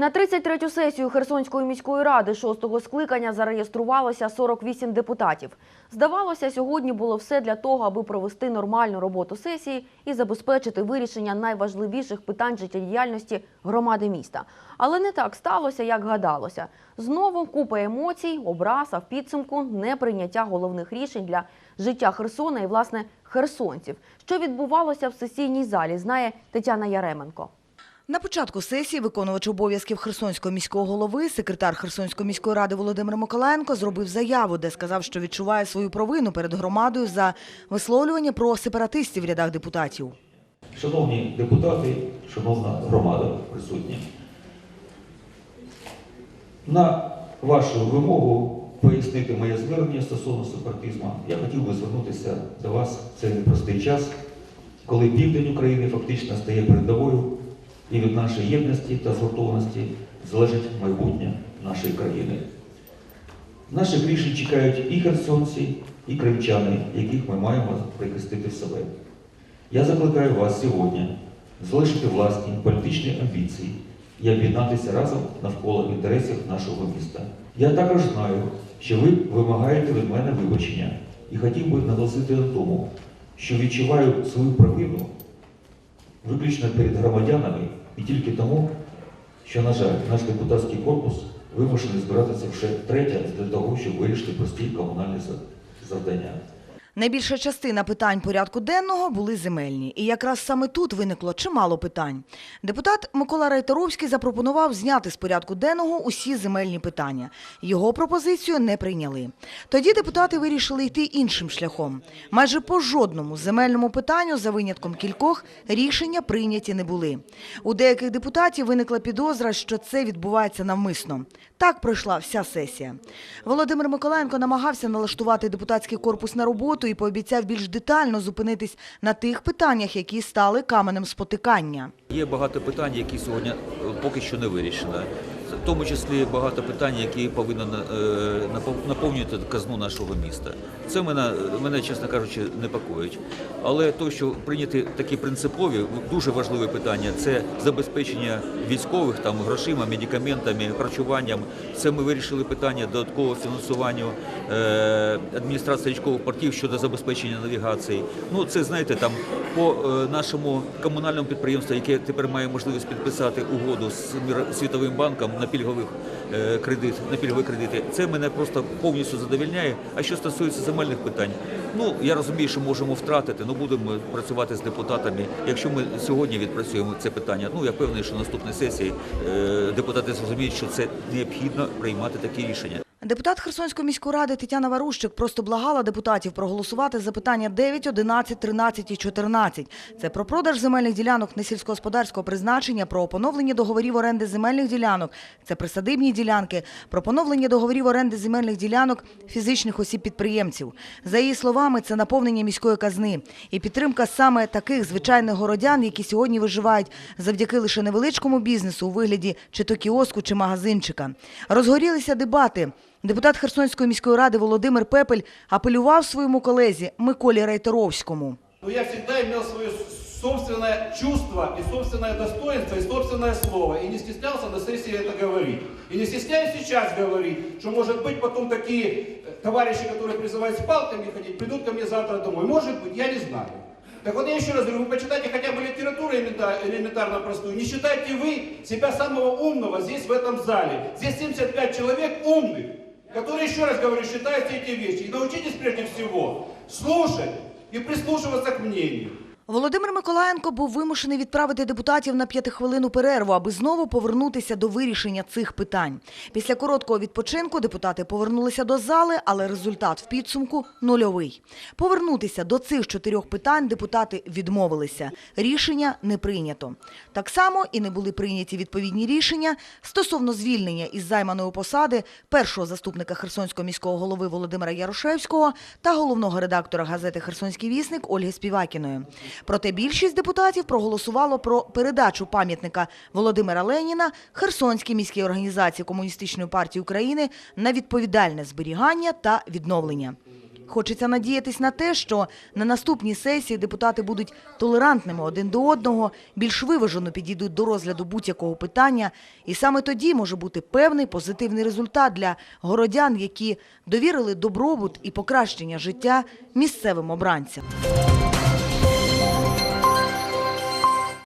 На 33-ю сесію Херсонської міської ради шостого скликання зареєструвалося 48 депутатів. Здавалося, сьогодні було все для того, аби провести нормальну роботу сесії і забезпечити вирішення найважливіших питань життєдіяльності громади міста. Але не так сталося, як гадалося. Знову купа емоцій, образ, а в підсумку неприйняття головних рішень для життя Херсона і власне херсонців. Що відбувалося в сесійній залі, знає Тетяна Яременко. На початку сесії виконувач обов'язків Херсонського міського голови, секретар Херсонської міської ради Володимир Миколаєнко зробив заяву, де сказав, що відчуває свою провину перед громадою за висловлювання про сепаратистів в рядах депутатів. Шановні депутати, шановна громада присутня, на вашу вимогу пояснити моє звернення стосовно сепаратизму, я хотів би звернутися до вас в цей непростий час, коли південь України фактично стає передовою, і від нашої єдності та згуртованості залежить майбутнє нашої країни. Наших рішень чекають і херсонці, і кримчани, яких ми маємо прихистити в себе. Я закликаю вас сьогодні залишити власні політичні амбіції і об'єднатися разом навколо інтересів нашого міста. Я також знаю, що ви вимагаєте від мене вибачення і хотів би наголосити на тому, що відчуваю свою провину виключно перед громадянами і тільки тому, що, на жаль, наш депутатський корпус вимушений збиратися вже третє для того, щоб вирішити прості комунальні завдання. Найбільша частина питань порядку денного були земельні. І якраз саме тут виникло чимало питань. Депутат Микола Райторовський запропонував зняти з порядку денного усі земельні питання. Його пропозицію не прийняли. Тоді депутати вирішили йти іншим шляхом. Майже по жодному земельному питанню, за винятком кількох, рішення прийняті не були. У деяких депутатів виникла підозра, що це відбувається навмисно. Так пройшла вся сесія. Володимир Миколаєнко намагався налаштувати депутатський корпус на роботу і пообіцяв більш детально зупинитись на тих питаннях, які стали каменем спотикання. Є багато питань, які сьогодні е, поки що не вирішені. В тому числі багато питань, які повинні е, наповнювати казну нашого міста. Це мене, мене, чесно кажучи, непокоїть. Але то, що прийняті такі принципові, дуже важливі питання, це забезпечення військових там грошима, медикаментами, харчуванням. Це ми вирішили питання додаткового фінансування е, адміністрації річкових портів щодо забезпечення навігації. Ну це знаєте, там по е, нашому комунальному підприємству, яке тепер має можливість підписати угоду з світовим банком на пільгових е, кредит, на пільгові кредити. Це мене просто повністю задовільняє. А що стосується земельних питань, ну я розумію, що можемо втратити, але будемо працювати з депутатами. Якщо ми сьогодні відпрацюємо це питання, ну я певний, що наступної сесії е, депутати зрозуміють, що це необхідно приймати такі рішення. Депутат Херсонської міської ради Тетяна Варущик просто благала депутатів проголосувати за питання 9, 11, 13 і 14. Це про продаж земельних ділянок несільськогосподарського призначення, про поновлення договорів оренди земельних ділянок, це присадибні ділянки, про поновлення договорів оренди земельних ділянок фізичних осіб-підприємців. За її словами, це наповнення міської казни і підтримка саме таких звичайних городян, які сьогодні виживають завдяки лише невеличкому бізнесу у вигляді чи то кіоску, чи магазинчика. Розгорілися дебати. Депутат Херсонської міської ради Володимир Пепель апелював своєму колезі Миколі Райторовському. Но я всегда имел свое собственное чувство и собственное достоинство и собственное слово. И не стеснялся на сессии это говорить. И не стесняюсь сейчас говорить, что может быть потом такие э, товарищи, которые призывают с палками ходить, придут ко мне завтра домой. Может быть, я не знаю. Так вот я еще раз говорю, вы почитайте хотя бы литературу элемента- элементарно простую. Не считайте вы себя самого умного здесь, в этом зале. Здесь 75 человек умных, которые, еще раз говорю, считают все эти вещи. И научитесь прежде всего слушать и прислушиваться к мнению. Володимир Миколаєнко був вимушений відправити депутатів на п'ятихвилинну перерву, аби знову повернутися до вирішення цих питань. Після короткого відпочинку депутати повернулися до зали, але результат в підсумку нульовий. Повернутися до цих чотирьох питань депутати відмовилися. Рішення не прийнято. Так само і не були прийняті відповідні рішення стосовно звільнення із займаної посади першого заступника Херсонського міського голови Володимира Ярошевського та головного редактора газети Херсонський вісник Ольги Співакіної. Проте більшість депутатів проголосувало про передачу пам'ятника Володимира Леніна Херсонській міській організації Комуністичної партії України на відповідальне зберігання та відновлення. Хочеться надіятись на те, що на наступній сесії депутати будуть толерантними один до одного, більш виважено підійдуть до розгляду будь-якого питання, і саме тоді може бути певний позитивний результат для городян, які довірили добробут і покращення життя місцевим обранцям.